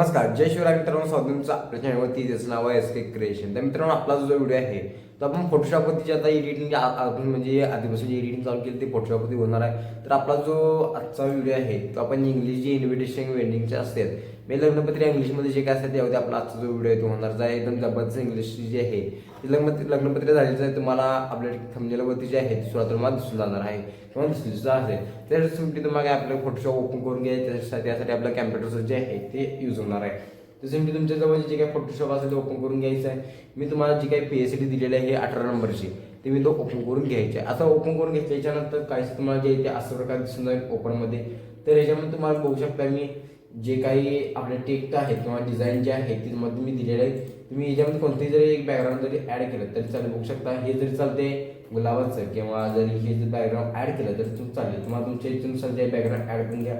नमस्कार जय शिवराय मित्रांनो स्वातंत्र्य आपल्या चॅनलवरती नाव आहे एस के क्रिएशन तर मित्रांनो आपला जो व्हिडिओ आहे तर आपण फोटोशॉपवरती आता एडिटिंग आपण म्हणजे आधीपासून जे एडिटिंग चालू केली ते फोटोशॉपवरती होणार आहे. तर आपला जो आजचा व्हिडिओ आहे तो आपण इंग्लिश जे इन्व्हिटेशन वेंडिंगचे असतात मी लग्नपत्री इंग्लिशमध्ये जे काय असतात त्यावरती आपला आजचा जो व्हिडिओ आहे तो होणार. आहे एकदम जबरदस्त इंग्लिश जे आहे ते लग्न लग्नपत्र झालेलं आहे तुम्हाला आपल्या थंबनेलवरती जे आहे ते सुरुवात तुम्हाला दिसून जाणार आहे. किंवा दिसून सुद्धा असेल त्यासाठी तुम्हाला काय आपलं फोटोशॉप ओपन करून घ्यायचं त्यासाठी आपलं कॅम्प्युटरचं जे आहे ते यूज होणार आहे. तर सिम्पली तुमच्याजवळ जे काही फोटोशॉप असेल ते ओपन करून घ्यायचं आहे. मी तुम्हाला जी काही पी एस सी दिलेली आहे अठरा नंबरची ते मी तो ओपन करून घ्यायचे आहे. ओपन करून घेतल्याच्यानंतर काहीच तुम्हाला जे ते असं प्रकार दिसून जाईल ओपनमध्ये तर याच्यामध्ये तुम्हाला बघू शकता मी जे काही आपले टेक्ट आहे किंवा डिझाईन जे आहे त्यामध्ये मी दिलेले आहे तुम्ही याच्यामध्ये कोणतेही जरी एक बॅकग्राऊंड जरी ॲड केलं तरी चालेल. बघू शकता हे जरी चालते गुलाबाचं किंवा जरी हे जर बॅकग्राऊंड ॲड केलं तरी तुम्ही चालेल. तुम्हाला तुमच्या इथूनुसार जे बॅकग्राऊंड ॲड करून घ्या.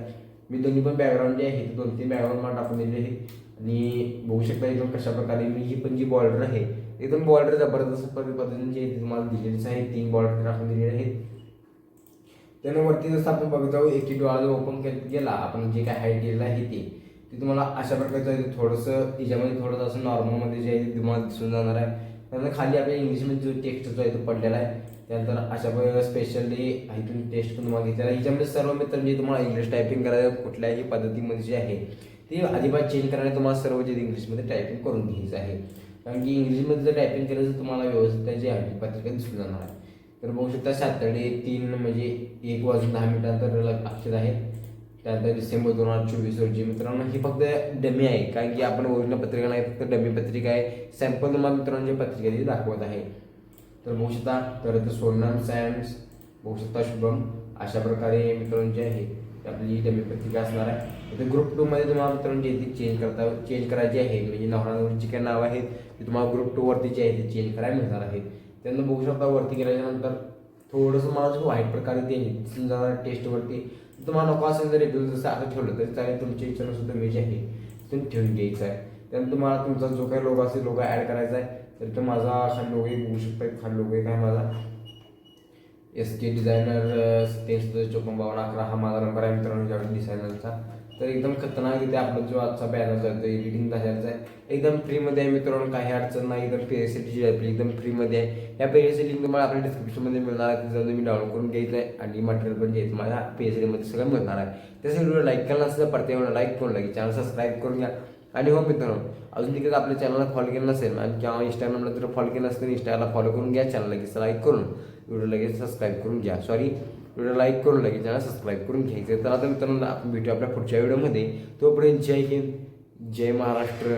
मी दोन्ही पण बॅकग्राऊंड जे आहे. ते दोन तीन बॅकग्राऊंड मला टाकून दिलेले आहे आणि बघू शकता एकदम कशा प्रकारे मी ही पण जी बॉर्डर आहे एकदम बॉर्डर जबरदस्त पद्धतीने जे तुम्हाला दिलेलीच आहे तीन बॉर्डर टाकून दिलेले आहेत. त्यानं वरती जसं आपण बघत जाऊ एक डोळा जो ओपन गेला आपण जे काय हाईट दिलेलं आहे ते. ते तुम्हाला अशा प्रकारचं थोडंसं याच्यामध्ये थोडंसं असं नॉर्मलमध्ये जे आहे ते तुम्हाला दिसून जाणार आहे. त्यानंतर खाली आपल्या इंग्लिशमध्ये जो टेक्स्ट जो आहे तो पडलेला आहे त्यानंतर अशा प्रकारे स्पेशली इथून टेस्ट पण तुम्हाला घेतलेला आहे याच्यामध्ये सर्व मित्र म्हणजे तुम्हाला इंग्लिश टायपिंग करायला कुठल्याही पद्धतीमध्ये जे आहे ते अजिबात चेंज करायला तुम्हाला सर्व जे इंग्लिशमध्ये टायपिंग करून घ्यायचं आहे. कारण की इंग्लिशमध्ये जर टायपिंग केलं तर तुम्हाला व्यवस्थित जे आहे पत्रिका दिसून जाणार आहे तर बघू शकता सॅटर्डे तीन म्हणजे एक वाजून दहा मिनिटांतर अक्षर आहे त्यानंतर डिसेंबर दोन हजार चोवीस रोजी मित्रांनो ही फक्त डमी आहे कारण की आपण ओरिजिनल पत्रिका नाही फक्त डमी पत्रिका आहे. सॅम्पल तुम्हाला मित्रांची पत्रिका ती दाखवत आहे. तर बघू शकता तर सोनम सॅम्स बघू शकता शुभम अशा प्रकारे मित्रांनो जे आहे ती आपली डमी पत्रिका असणार आहे. तर ग्रुप टूमध्ये तुम्हाला मित्रांनो जे ती चेंज करता चेंज करायची आहे. म्हणजे नवरा जी काही नावं आहेत ते तुम्हाला ग्रुप टू वरती जे आहे ते चेंज करायला मिळणार आहे त्यांना बघू शकता वरती गेल्याच्यानंतर थोडंसं मला जो वाईट प्रकारे ते समजा टेस्टवरती तुम्हाला नको असेल जरी रेग्युलर जसं आता ठेवलं तरी चालेल तुमच्या इच्छेनुसार तुम्ही जे आहे तुम्ही ठेवून घ्यायचं आहे. त्यानंतर तुम्हाला तुमचा जो काही लोगो असेल लोगो ॲड करायचा आहे तर तो माझा असा लोगो बघू शकता खाली लोगो काय माझा. एस के डिझायनर तेसुद्धा चोपन्न अकरा हा माझा नंबर आहे मित्रांनो ज्यावेळी डिझायनरचा तर एकदम खतरनाक इथे आपला जो आजचा बॅनर आहे एडिटिंग झालेला आहे. एकदम फ्रीमध्ये आहे मित्रांनो काही अडचण नाही. एकदम पी एस सी आपली एकदम फ्रीमध्ये आहे. या पी एस सी लिंक तुम्हाला आपल्या डिस्क्रिप्शनमध्ये मिळणार आहे. तिथं तुम्ही डाउनलोड करून घ्यायचं आहे आणि मटेरियल पण घ्यायचं माझ्या पी एस डीमध्ये सगळं मिळणार आहे. त्यासाठी व्हिडिओ लाईक केला नसेल तर प्रत्येक लाईक करून लागेल चॅनल सबस्क्राईब करून घ्या. आणि हो मित्रांनो अजून तिकडे आपल्या चॅनलला फॉलो केलं नसेल आणि किंवा इंस्टाग्रामला जर फॉलो केलं असेल तर इंस्टाला फॉलो करून घ्या चॅनल लगेच लाईक करून. व्हिडिओ लगेच सबस्क्राईब करून घ्या. सॉरी व्हिडिओ लाईक करून लगेच चॅनल सबस्क्राईब करून घ्यायचं. तर आता मित्रांनो आपण भेटू आपल्या पुढच्या व्हिडिओमध्ये तोपर्यंत जय हिंद जय महाराष्ट्र.